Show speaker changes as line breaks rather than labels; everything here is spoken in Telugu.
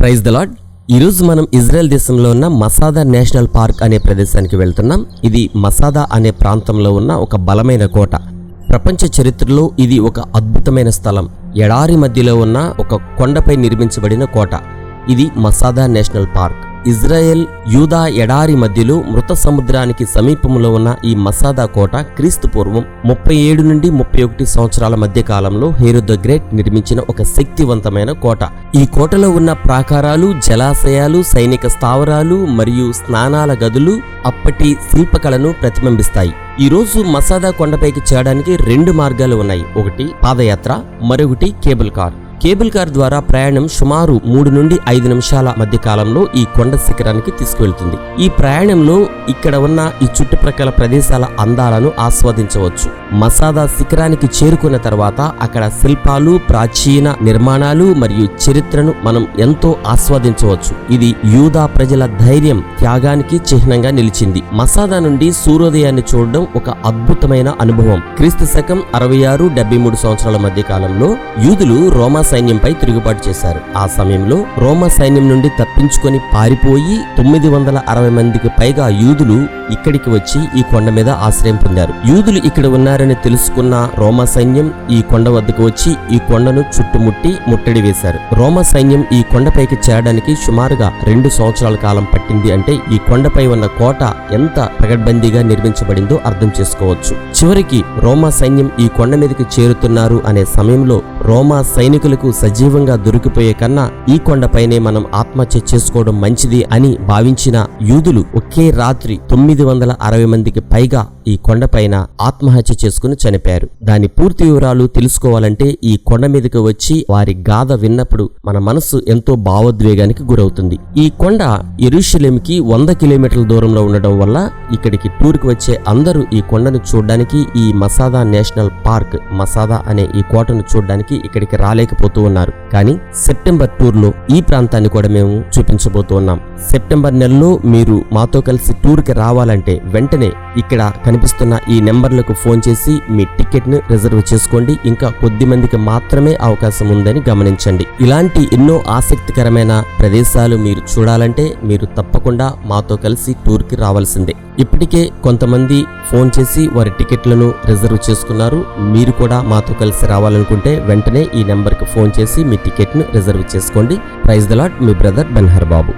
ప్రైజ్ ద లాడ్ ఈరోజు మనం ఇజ్రాయెల్ దేశంలో ఉన్న మసాదా నేషనల్ పార్క్ అనే ప్రదేశానికి వెళ్తున్నాం. ఇది మసాదా అనే ప్రాంతంలో ఉన్న ఒక బలమైన కోట. ప్రపంచ చరిత్రలో ఇది ఒక అద్భుతమైన స్థలం. ఎడారి మధ్యలో ఉన్న ఒక కొండపై నిర్మించబడిన కోట. ఇది మసాదా నేషనల్ పార్క్. ఇజ్రాయెల్ యూదా ఎడారి మధ్యలో మృత సముద్రానికి సమీపంలో ఉన్న ఈ మసాదా కోట క్రీస్తు పూర్వం ముప్పై ఏడు నుండి ముప్పై ఒకటి సంవత్సరాల మధ్య కాలంలో హేరో ద గ్రేట్ నిర్మించిన ఒక శక్తివంతమైన కోట. ఈ కోటలో ఉన్న ప్రాకారాలు జలాశయాలు సైనిక స్థావరాలు మరియు స్నానాల గదులు అప్పటి శిల్పకళను ప్రతిబింబిస్తాయి. ఈ రోజు మసాదా కొండపైకి చేరడానికి రెండు మార్గాలు ఉన్నాయి. ఒకటి పాదయాత్ర మరొకటి కేబుల్ కార్. కేబుల్ కార్ ద్వారా ప్రయాణం సుమారు మూడు నుండి ఐదు నిమిషాల మధ్య కాలంలో ఈ కొండ శిఖరానికి తీసుకువెళ్తుంది. ఈ ప్రయాణంలో ఇక్కడ ఉన్న ఈ చుట్టుప్రక్కల ప్రదేశాల అందాలను ఆస్వాదించవచ్చు. మసాదా శిఖరానికి చేరుకున్న తర్వాత అక్కడ శిల్పాలు ప్రాచీన నిర్మాణాలు మరియు చరిత్రను మనం ఎంతో ఆస్వాదించవచ్చు. ఇది యూదా ప్రజల ధైర్యం త్యాగానికి చిహ్నంగా నిలిచింది. మసాదా నుండి సూర్యోదయాన్ని చూడడం ఒక అద్భుతమైన అనుభవం. క్రీస్తు శకం అరవై ఆరు డెబ్బై మూడు సంవత్సరాల మధ్య కాలంలో యూదులు రోమా సైన్యంపై తిరుగుబాటు చేశారు. ఆ సమయంలో రోమా సైన్యం నుండి తప్పించుకొని పారిపోయి తొమ్మిది వందల అరవై మందికి పైగా యూదులు ఇక్కడికి వచ్చి ఈ కొండ మీద ఆశ్రయం పొందారు. యూదులు ఇక్కడ ఉన్నారని తెలుసుకున్న రోమా సైన్యం ఈ కొండ వద్దకు వచ్చి ఈ కొండను చుట్టుముట్టి ముట్టడి వేశారు. రోమా సైన్యం ఈ కొండపైకి చేరడానికి సుమారుగా రెండు సంవత్సరాల కాలం పట్టింది అంటే ఈ కొండపై ఉన్న కోట ఎంత పగడ్బందీగా నిర్మించబడిందో అర్థం చేసుకోవచ్చు. చివరికి రోమా సైన్యం ఈ కొండ మీదకి చేరుతున్నారు అనే సమయంలో రోమా సైనికులు సైనికులకు సజీవంగా దొరికిపోయే కన్నా ఈ కొండపైనే మనం ఆత్మహత్య చేసుకోవడం మంచిది అని భావించిన యూదులు ఒకే రాత్రి తొమ్మిది వందల అరవై మందికి పైగా ఈ కొండపైన ఆత్మహత్య చేసుకుని చనిపోయారు. దాని పూర్తి వివరాలు తెలుసుకోవాలంటే ఈ కొండ మీదకి వచ్చి వారి గాథ విన్నప్పుడు మన మనస్సు ఎంతో భావోద్వేగానికి గురవుతుంది. ఈ కొండ ఎరుషలేంకి వంద కిలోమీటర్ల దూరంలో ఉండడం వల్ల ఇక్కడికి టూర్కి వచ్చే అందరూ ఈ కొండను చూడడానికి ఈ మసాదా నేషనల్ పార్క్ మసాదా అనే ఈ కోటను చూడడానికి ఇక్కడికి రాలేకపోతూ ఉన్నారు. కానీ సెప్టెంబర్ టూర్లో ఈ ప్రాంతాన్ని కూడా మేము చూపించబోతూ ఉన్నాం. సెప్టెంబర్ నెలలో మీరు మాతో కలిసి టూర్కి రావాలంటే వెంటనే ఇక్కడ కనిపిస్తున్న ఈ నెంబర్లకు ఫోన్ చేసి మీ టికెట్ను రిజర్వ్ చేసుకోండి. ఇంకా కొద్ది మందికి మాత్రమే అవకాశం ఉందని గమనించండి. ఇలాంటి ఎన్నో ఆసక్తికరమైన ప్రదేశాలు మీరు చూడాలంటే మీరు తప్పకుండా మాతో కలిసి టూర్కి రావాల్సిందే. ఇప్పటికే కొంతమంది ఫోన్ చేసి వారి టికెట్లను రిజర్వ్ చేసుకున్నారు. మీరు కూడా మాతో కలిసి రావాలనుకుంటే వెంటనే ఈ నెంబర్కి ఫోన్ చేసి మీ టికెట్ను రిజర్వ్ చేసుకోండి. ప్రైజ్ ద లాట్ మీ బ్రదర్ బెన్హర్ బాబు